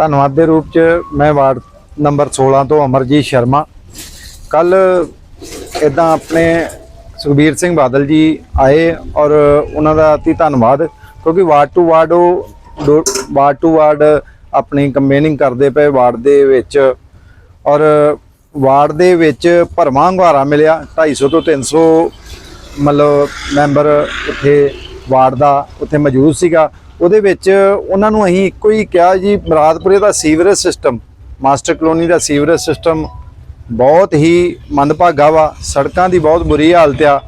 ਧੰਨਵਾਦ ਦੇ ਰੂਪ ਚ ਮੈਂ ਵਾਰਡ ਨੰਬਰ 16 ਤੋਂ ਅਮਰਜੀਤ ਸ਼ਰਮਾ। ਕੱਲ ਇਦਾਂ ਆਪਣੇ ਸੁਖਬੀਰ ਸਿੰਘ ਬਾਦਲ ਜੀ ਆਏ ਔਰ ਉਹਨਾਂ ਦਾ ਅਤੀ ਧੰਨਵਾਦ ਕਿਉਂਕਿ ਵਾਰਡ ਟੂ ਵਾਰਡ ਉਹ ਦੋ- ਵਾਰਡ ਟੂ ਵਾਰਡ ਆਪਣੀ ਕੰਪੇਨਿੰਗ ਕਰਦੇ ਪਏ ਵਾਰਡ ਦੇ ਵਿੱਚ ਔਰ ਵਾਰਡ ਦੇ ਵਿੱਚ ਭਰਵਾਂ ਹੁੰਗਾਰਾ ਮਿਲਿਆ 250 ਤੋਂ 300 ਮਤਲਬ ਮੈਂਬਰ ਉੱਥੇ ਵਾਰਡ ਦਾ ਉੱਥੇ ਮੌਜੂਦ ਸੀਗਾ। ਉਹਦੇ ਵਿੱਚ ਉਹਨਾਂ ਨੂੰ ਅਸੀਂ ਇੱਕੋ ਹੀ ਕਿਹਾ ਜੀ, ਮੁਰਾਦਪੁਰੇ ਦਾ ਸੀਵਰੇਜ ਸਿਸਟਮ ਮਾਸਟਰ ਕਲੋਨੀ ਦਾ ਸੀਵਰੇਜ ਸਿਸਟਮ ਬਹੁਤ ਹੀ ਮੰਦਭਾਗਾ ਵਾ, ਸੜਕਾਂ ਦੀ ਬਹੁਤ ਬੁਰੀ ਹਾਲਤ ਆ।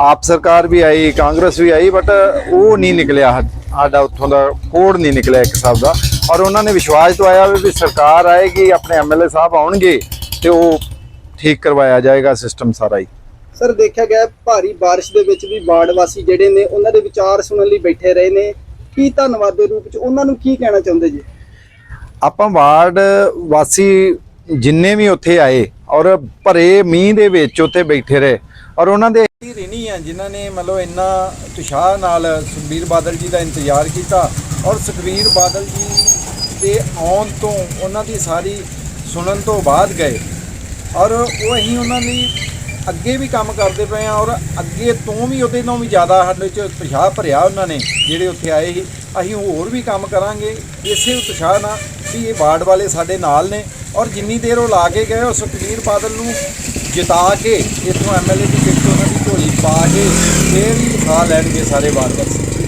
ਆਪ ਸਰਕਾਰ ਵੀ ਆਈ, ਕਾਂਗਰਸ ਵੀ ਆਈ ਬਟ ਉਹ ਨਹੀਂ ਨਿਕਲਿਆ ਸਾਡਾ ਉੱਥੋਂ ਦਾ ਕੋੜ ਨਹੀਂ ਨਿਕਲਿਆ ਇੱਕ ਹਿਸਾਬ ਦਾ। ਔਰ ਉਹਨਾਂ ਨੇ ਵਿਸ਼ਵਾਸ ਦਵਾਇਆ ਵੀ ਸਰਕਾਰ ਆਏਗੀ, ਆਪਣੇ ਐਮਐਲਏ ਸਾਹਿਬ ਆਉਣਗੇ ਤੇ ਉਹ ਠੀਕ ਕਰਵਾਇਆ ਜਾਏਗਾ ਸਿਸਟਮ ਸਾਰਾ ਹੀ। ਸਰ, ਦੇਖਿਆ ਗਿਆ ਭਾਰੀ ਬਾਰਿਸ਼ ਦੇ ਵਿੱਚ ਵੀ ਵਾਰਡ ਵਾਸੀ ਜਿਹੜੇ ਨੇ, ਉਹਨਾਂ ਦੇ ਵਿਚਾਰ ਸੁਣਨ ਲਈ ਬੈਠੇ ਰਹੇ ਨੇ। ਕੀ ਧੰਨਵਾਦ ਦੇ ਰੂਪ ਚ ਉਹਨਾਂ ਨੂੰ ਕੀ ਕਹਿਣਾ ਚਾਹੁੰਦੇ ਜੀ? ਆਪਾਂ ਵਾਰਡ ਵਾਸੀ ਜਿੰਨੇ ਵੀ ਉੱਥੇ ਆਏ ਔਰ ਭਰੇ ਮੀਂਹ ਦੇ ਵਿੱਚ ਉੱਥੇ ਬੈਠੇ ਰਹੇ ਔਰ ਉਹਨਾਂ ਦੇ ਰਿਣੀ ਆ ਜਿਨ੍ਹਾਂ ਨੇ ਮਤਲਬ ਇੰਨਾ ਉਤਸ਼ਾਹ ਨਾਲ ਸੁਖਬੀਰ ਬਾਦਲ ਜੀ ਦਾ ਇੰਤਜ਼ਾਰ ਕੀਤਾ ਔਰ ਸੁਖਬੀਰ ਬਾਦਲ ਜੀ ਦੇ ਆਉਣ ਤੋਂ ਉਹਨਾਂ ਦੀ ਸਾਰੀ ਸੁਣਨ ਤੋਂ ਬਾਅਦ ਗਏ ਔਰ ਉਹ ਅਸੀਂ ਉਹਨਾਂ ਲਈ ਅੱਗੇ ਵੀ ਕੰਮ ਕਰਦੇ ਪਏ ਆ ਔਰ ਅੱਗੇ ਤੋਂ ਵੀ ਉਹਦੇ ਨਾਲੋਂ ਵੀ ਜ਼ਿਆਦਾ ਸਾਡੇ ਚ ਉਤਸ਼ਾਹ ਭਰਿਆ ਉਹਨਾਂ ਨੇ, ਜਿਹੜੇ ਉੱਥੇ ਆਏ ਸੀ। ਅਸੀਂ ਹੋਰ ਵੀ ਕੰਮ ਕਰਾਂਗੇ। ਇਸੇ ਉਤਸ਼ਾਹ ਨਾਲ ਵੀ ਇਹ ਵਾਰਡ ਵਾਲੇ ਸਾਡੇ ਨਾਲ ਨੇ ਔਰ ਜਿੰਨੀ ਦੇਰ ਉਹ ਲਾ ਕੇ ਗਏ, ਉਹ ਸੁਖਬੀਰ ਬਾਦਲ ਨੂੰ ਜਿਤਾ ਕੇ ਇੱਥੋਂ ਐਮਐਲਏ ਦੀ ਟਿਕਟ ਉਹਨਾਂ ਦੀ ਝੋਲੀ ਪਾ ਕੇ ਫੇਰ ਹੀ ਖਾ ਲੈਣਗੇ ਸਾਰੇ ਵਾਰਡ ਵਾਸੀ